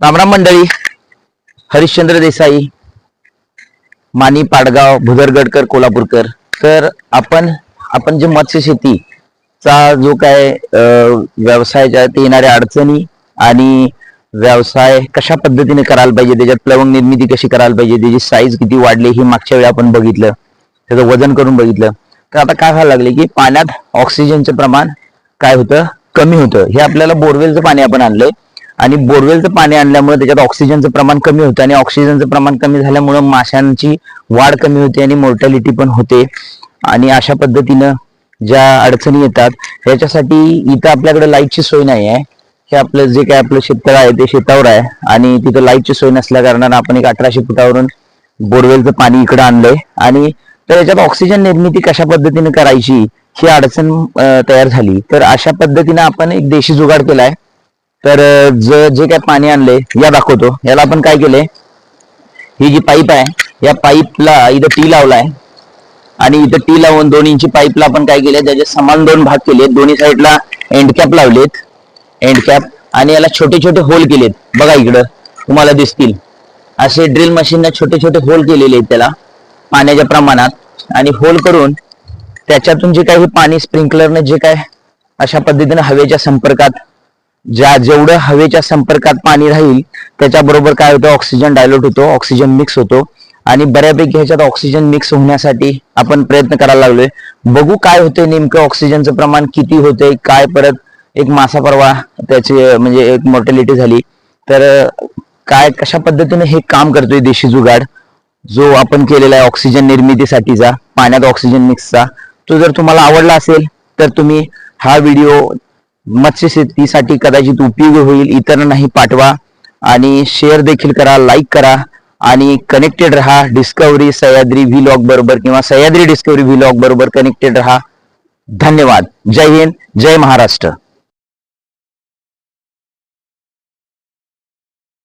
रामराम मंडळी हरिश्चंद्र देसाई मानी पाडगाव भुदरगडकर कोल्हापूरकर. तर आपण आपण जे मत्स्य शेतीचा जो काय व्यवसायाच्या ते येणाऱ्या अडचणी आणि व्यवसाय कशा पद्धतीने करायला पाहिजे त्याच्यात प्लवंग निर्मिती कशी करायला पाहिजे त्याची साईज किती वाढली हे मागच्या वेळी आपण बघितलं त्याचं वजन करून बघितलं. तर आता काय व्हायला लागले की पाण्यात ऑक्सिजनचं प्रमाण काय होतं? कमी होतं. हे आपल्याला बोरवेलचं पाणी आपण आणलंय. आणि बोरवेलचं पाणी आणल्यामुळे त्याच्यात ऑक्सिजनचं प्रमाण कमी होतं. आणि ऑक्सिजनचं प्रमाण कमी झाल्यामुळे माशांची वाढ कमी होते आणि मोर्टॅलिटी पण होते. आणि अशा पद्धतीनं ज्या अडचणी येतात याच्यासाठी इथं आपल्याकडे लाईटची सोय नाही आहे. हे आपलं जे काय आपलं शेततळ आहे ते शेतावर आहे. आणि तिथं लाईटची सोय नसल्या कारणानं आपण एक अठराशे फुटावरून बोरवेलचं पाणी इकडं आणलंय. आणि तर याच्यात ऑक्सिजन निर्मिती कशा पद्धतीने करायची? ही अडचण तयार झाली. तर अशा पद्धतीने आपण एक देशी जुगाड केलाय. तर ज जे काय पाणी आणले या दाखवतो. याला आपण काय केलंय? ही जी पाईप आहे या पाईपला इथं टी लावलाय. आणि इथं टी लावून दोन इंची पाईपला आपण काय केलंय? त्याचे समान दोन भाग केले दोन्ही साईडला एंड कॅप लावलेत. एंड कॅप आणि याला छोटे छोटे होल केलेत. बघा इकडं तुम्हाला दिसतील. असे ड्रिल मशीनला छोटे छोटे होल केलेले आहेत त्याला पाण्याच्या प्रमाणात. आणि होल करून त्याच्यातून जे काही पाणी स्प्रिंकलरने जे काय अशा पद्धतीने हवेच्या संपर्कात ज्या जेवढं हवेच्या संपर्कात पाणी राहील त्याच्याबरोबर काय होतं? ऑक्सिजन डायलोट होतो ऑक्सिजन मिक्स होतो. आणि बऱ्यापैकी ह्याच्यात ऑक्सिजन मिक्स होण्यासाठी आपण प्रयत्न करायला लागलोय. बघू काय होते नेमकं ऑक्सिजनचं प्रमाण किती होते काय परत एक मासा परवा त्याची म्हणजे एक मॉर्टॅलिटी झाली. तर काय कशा पद्धतीने हे काम करतोय देशी जुगाड? जो आपण केलेला आहे ऑक्सिजन निर्मितीसाठीचा पाण्यात ऑक्सिजन मिक्सचा तो जर तुम्हाला आवडला असेल तर तुम्ही हा व्हिडिओ मत्स्य शेतीसाठी कदाचित उपयोगी होईल. इतरांनाही पाठवा. आणि शेअर देखील करा लाईक करा. आणि कनेक्टेड राहा. डिस्कवरी सह्याद्री व्हिलॉग बरोबर किंवा सह्याद्री डिस्कवरी व्हिलॉग बरोबर कनेक्टेड राहा. धन्यवाद. जय हिंद. जय महाराष्ट्र.